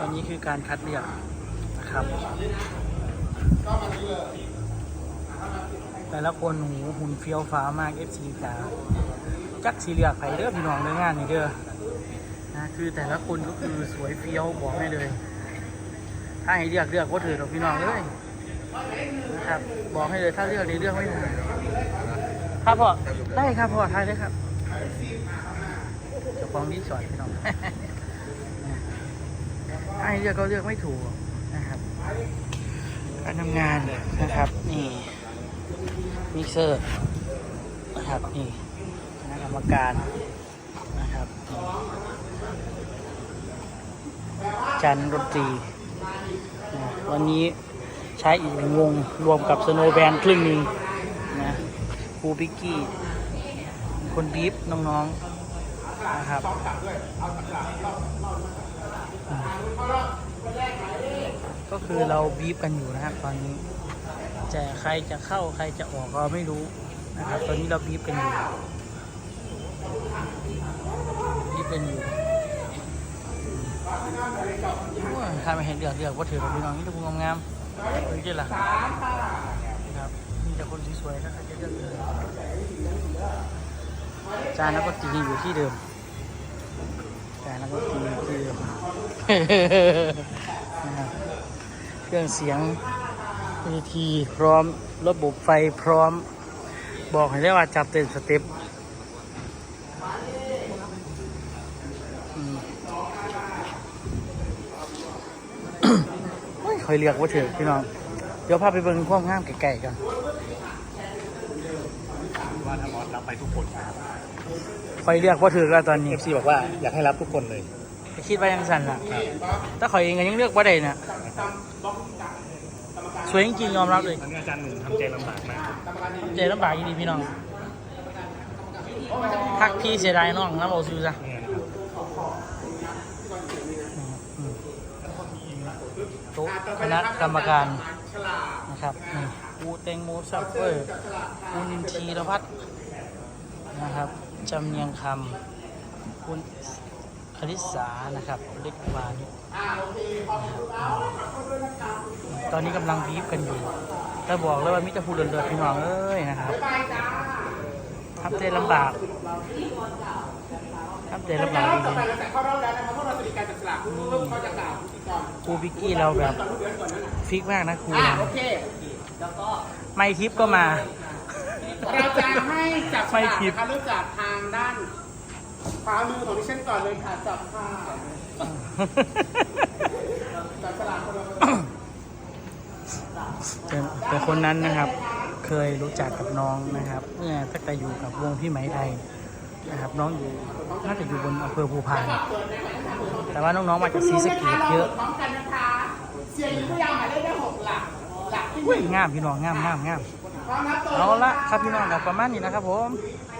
ตอนนี้คือการคัดเลือกนะครับ แต่ละคนหูหุ่นเฟี้ยวฟ้ามาก FC จ๋าจักสีเหลือกไผเด้อพี่น้องเด้องานนี่เด้อนะคือแต่ละคนก็คือสวยเฟี้ยวบอกให้เลย ถ้าให้เลือกเลือกว่าถือหรอกพี่น้องเลยนะครับบอกให้เลยถ้าเลือกในเลือกไม่ถูกครับพ่อได้ครับพ่อทายได้ครับเจ้าของรีสอร์ทพี่น้อง ถ้าให้เลือกก็เลือกไม่ถูกนะครับ การทำงานนะครับ นี่มิกเซอร์นะครับนี่คณะกรรมการนะครับจันดนตรีวันนี้ใช้อีกวงรวมกับสโนว์แบนครึ่งหนึ่งนะครูพิกกี้ คนบีฟน้องๆนะครับ ก็คือเราบีฟกันอยู่นะครับตอนนี้แต่ใครจะเข้าใครจะออกก็ไม่รู้นะครับ ตอนนี้เราบีบกันอยู่บีบกันอยู่โอ้ยใครไม่เห็นเดือดเดือดว่าถือเราพี่น้องนี่ตะพุงงามๆนี่จ้าล่ะนะครับมีแต่คนสวยๆนะครับจะเลือกเลยจานแล้วก็ตีอยู่ที่เดิมจานแล้วก็ตี เครื่องเสียงเวทีพร้อมระบบไฟพร้อม บอกให้ได้ว่าจับเต็มสเต็ปอืมโอ้ยคอยเรียกว่าเถอะพี่น้อง เดี๋ยวพาไปเบิ่งความงามไกลๆกันว่าถ้ามอสรับไปทุกคนนะครับคอยเรียกว่าถือแล้วตอนนี้เอฟซีบอกว่าอยากให้รับทุกคนเลย คิดว่ายังสั่นล่ะถ้าคอยเองก็ยังเลือกว่าได้น่ะสวยจริงๆยอมรับเลยตอนนี้อาจารย์หนึ่งทำใจลำบากมากเจลำบากจริงๆพี่น้องพักพี่เสียดายน้องน้ำโอาซิวจ้ะเนี่ยนะครับโต๊ะคณะกรรมการนะครับนี่ปูเตงโมซัฟเฟอร์ปูนินทีรพัฒน์นะครับจำเนียงคำคุณ คริสานะครับเล็กวานิชนะครับตอนนี้กำลังบีบกันอยู่แต่บอกเลยว่ามิจะพูดเดือดๆพี่น้องเอ้ยนะครับทำใจลำบากทำใจลำบากจริงๆครูบิกกี้เราแบบฟิกมากนะครูนะโอเคไม่ทิปก็มา เราจะให้จับฉไม่ลากทิปนะคะเริ่มจากทางด้าน ขวามือของดิฉันก่อนเลยค่ะจับค่ะจับฉลากคนละคนแต่แต่คนนั้นนะครับ เคยรู้จักกับน้องนะครับเมื่อตั้งแต่อยู่กับวงพี่ไหมไทยนะครับ น้องอยู่น่าจะอยู่บนอำเภอภูพานแต่ว่าน้องๆมาจากศรีสะเกดเยอะพร้อมกันนะคะเสียงผู้ยาวหมายเลขได้หกหลักหลักที่หอุ้ยนึ่งงามพี่น้องงามงามงามพร้อมนะตัวเอาละครับพี่น้องกับประมาณนี้นะครับผม